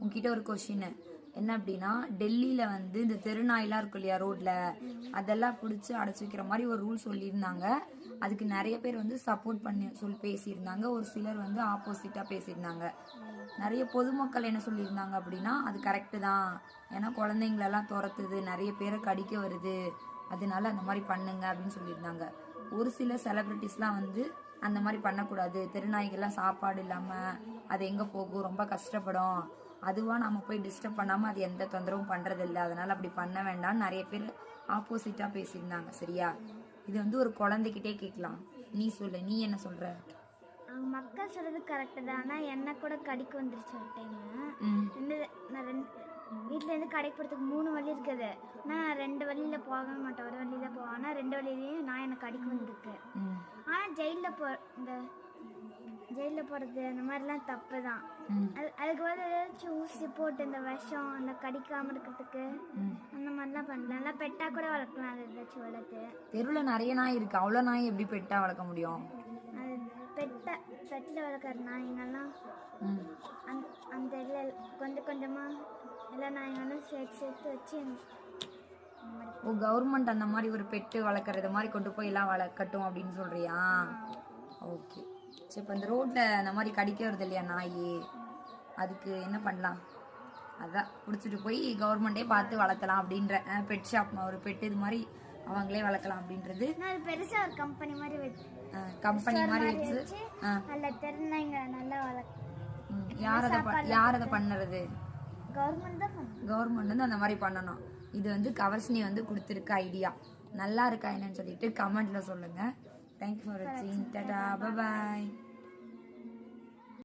உங்ககிட்ட ஒரு கொஷின் என்ன அப்படின்னா டெல்லியில் வந்து இந்த தெருநாயெல்லாம் இருக்கும் இல்லையா ரோட்ல அதெல்லாம் பிடிச்சி அடைச்சி வைக்கிற மாதிரி ஒரு ரூல் சொல்லியிருந்தாங்க. அதுக்கு நிறைய பேர் வந்து சப்போர்ட் பண்ணி சொல்லி பேசியிருந்தாங்க. ஒரு சிலர் வந்து ஆப்போசிட்டாக பேசியிருந்தாங்க. நிறைய பொதுமக்கள் என்ன சொல்லியிருந்தாங்க அப்படின்னா அது கரெக்டு தான். ஏன்னா குழந்தைங்களெல்லாம் துரத்துது. நிறைய பேரை கடிக்க வருது. அதனால அந்த மாதிரி பண்ணுங்க அப்படின்னு சொல்லியிருந்தாங்க. ஒரு சில செலிப்ரிட்டிஸ்லாம் வந்து அந்த மாதிரி பண்ணக்கூடாது. தெருநாய்கள்லாம் சாப்பாடு இல்லாமல் அது எங்கே போகும்? ரொம்ப கஷ்டப்படும். அதுவாக நம்ம போய் டிஸ்டர்ப் பண்ணாமல் அது எந்த தொந்தரவும் பண்ணுறதில்ல அதனால அப்படி பண்ண வேண்டாம்னு நிறைய பேர் ஆப்போசிட்டாக பேசியிருந்தாங்க. சரியா? இது வந்து ஒரு குழந்தைகிட்டே கேட்கலாம். நீ சொல்லு. நீ என்ன சொல்ற? அவங்க மக்கள் சொல்றது கரெக்டு தான். ஆனால் என்ன கூட கடிக்கு வந்துருச்சு ஒரு டைம் ரெண்டு நான் ரெண்டு வீட்டிலேருந்து கடைக்கு போகிறதுக்கு மூணு வழி இருக்குது. நான் ரெண்டு வழியில் போக மாட்டேன். ஒரு வழியில் போவேன் ஆனால் ரெண்டு வழியிலையும் நான் எனக்கு கடிக்கு வந்திருக்கு. ம். ஆனால் ஜெயிலில் போ இந்த ஜெயிலில் போகிறது அந்த மாதிரிலாம் தப்பு தான். அது அதுக்கு பதில் ஏதாச்சும் ஊசி போட்டு இந்த விஷம் அந்த கடிக்காமல் இருக்கிறதுக்கு அந்த மாதிரிலாம் பண்ணலாம். இல்லை பெட்டா கூட வளர்க்கலாம் அது ஏதாச்சும் வளர்த்து. தெருவில் நிறைய நாய் இருக்கு. அவ்வளோ நாய் எப்படி பெட்டா வளர்க்க முடியும்? அது பெட்டை பெட்டில் வளர்க்குற நாய்ங்கெல்லாம் அந் அந்த இதில் கொஞ்சம் கொஞ்சமாக எல்லா நாய்ங்களும் சேர்த்து சேர்த்து வச்சு ஓ கவர்மெண்ட் அந்த மாதிரி ஒரு பெட்டு வளர்க்குறது மாதிரி கொண்டு போய் எல்லாம் வளர்க்கட்டும் அப்படின்னு சொல்றியா? ஓகே. சரி இப்போ இந்த ரோட்டில் அந்த மாதிரி கடிக்க வருது இல்லையா நாய்? அதுக்கு என்ன பண்ணலாம்? அதான் பிடிச்சிட்டு போய் கவர்மெண்ட்டே பார்த்து வளர்த்தலாம் அப்படின்ற பெட் ஷாப் ஒரு பெட் இது மாதிரி அவங்களே வளர்க்கலாம் அப்படின்றது. பெருசாக ஒரு கம்பெனி மாதிரி வச்சு கம்பெனி மாதிரி வச்சு அதில் தெரிஞ்சாங்க நல்லா வளர்க்க ம், யார் அதை யார் அதை பண்ணுறது? கவர்மெண்ட் தான் கவர்மெண்ட் வந்து அந்த மாதிரி பண்ணணும். இது வந்து கவர்ஷினி வந்து கொடுத்துருக்க ஐடியா நல்லா இருக்கா என்னன்னு சொல்லிட்டு கமெண்ட்ல சொல்லுங்க. Thank you for watching. Ta-da. Bye-bye.